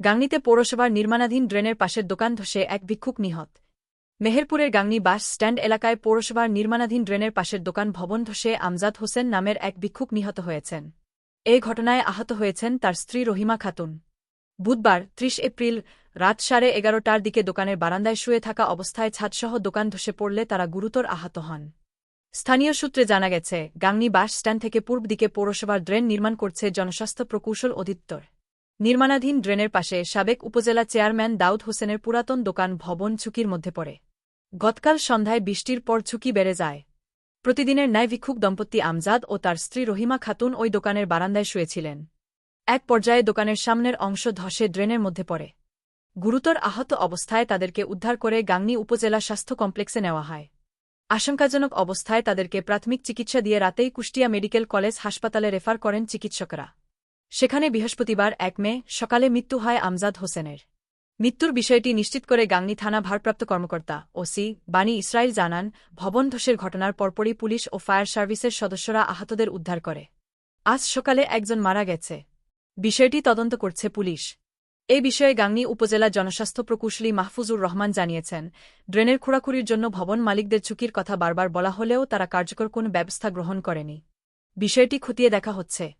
গাংনীতে পৌরসভার নির্মাণাধীন ড্রেনের পাশের দোকান ধসে এক ভিক্ষুক নিহত। মেহেরপুরের গাংনী বাস স্ট্যান্ড এলাকায় পৌরসভার নির্মাণাধীন ড্রেনের পাশের দোকান ভবন ধসে আমজাদ হোসেন নামের এক ভিক্ষুক নিহত হয়েছেন। এ ঘটনায় আহত হয়েছেন তার স্ত্রী রহিমা খাতুন। বুধবার, ত্রিশ এপ্রিল, রাত সাড়ে এগারোটার দিকে দোকানের বারান্দায় শুয়ে থাকা অবস্থায় ছাদসহ দোকান ধসে পড়লে তারা গুরুতর আহত হন। স্থানীয় সূত্রে জানা গেছে, গাংনী বাস স্ট্যান্ড থেকে পূর্ব দিকে পৌরসভার ড্রেন নির্মাণ করছে জনস্বাস্থ্য প্রকৌশল অধিদপ্তর। নির্মাণাধীন ড্রেনের পাশে সাবেক উপজেলা চেয়ারম্যান দাউদ হোসেনের পুরাতন দোকান ভবন ঝুঁকির মধ্যে পড়ে। গতকাল সন্ধ্যায় বৃষ্টির পর ঝুঁকি বেড়ে যায়। প্রতিদিনের ন্যায় ভিক্ষুক দম্পতি আমজাদ ও তার স্ত্রী রহিমা খাতুন ওই দোকানের বারান্দায় শুয়েছিলেন। এক পর্যায়ে দোকানের সামনের অংশ ধসে ড্রেনের মধ্যে পড়ে। গুরুতর আহত অবস্থায় তাদেরকে উদ্ধার করে গাংনী উপজেলা স্বাস্থ্য কমপ্লেক্সে নেওয়া হয়। আশঙ্কাজনক অবস্থায় তাদেরকে প্রাথমিক চিকিৎসা দিয়ে রাতেই কুষ্টিয়া মেডিকেল কলেজ হাসপাতালে রেফার করেন চিকিৎসকরা। সেখানে বৃহস্পতিবার এক মে সকালে মৃত্যু হয় আমজাদ হোসেনের। মৃত্যুর বিষয়টি নিশ্চিত করে গাংনী থানা ভারপ্রাপ্ত কর্মকর্তা ওসি বাণী ইসরায়েল জানান, ভবন ধসের ঘটনার পরপরই পুলিশ ও ফায়ার সার্ভিসের সদস্যরা আহতদের উদ্ধার করে। আজ সকালে একজন মারা গেছে। বিষয়টি তদন্ত করছে পুলিশ। এ বিষয়ে গাংনী উপজেলা জনস্বাস্থ্য প্রকৌশলী মাহফুজুর রহমান জানিয়েছেন, ড্রেনের খোঁড়াখুড়ির জন্য ভবন মালিকদের ঝুঁকির কথা বারবার বলা হলেও তারা কার্যকর কোন ব্যবস্থা গ্রহণ করেনি। বিষয়টি খতিয়ে দেখা হচ্ছে।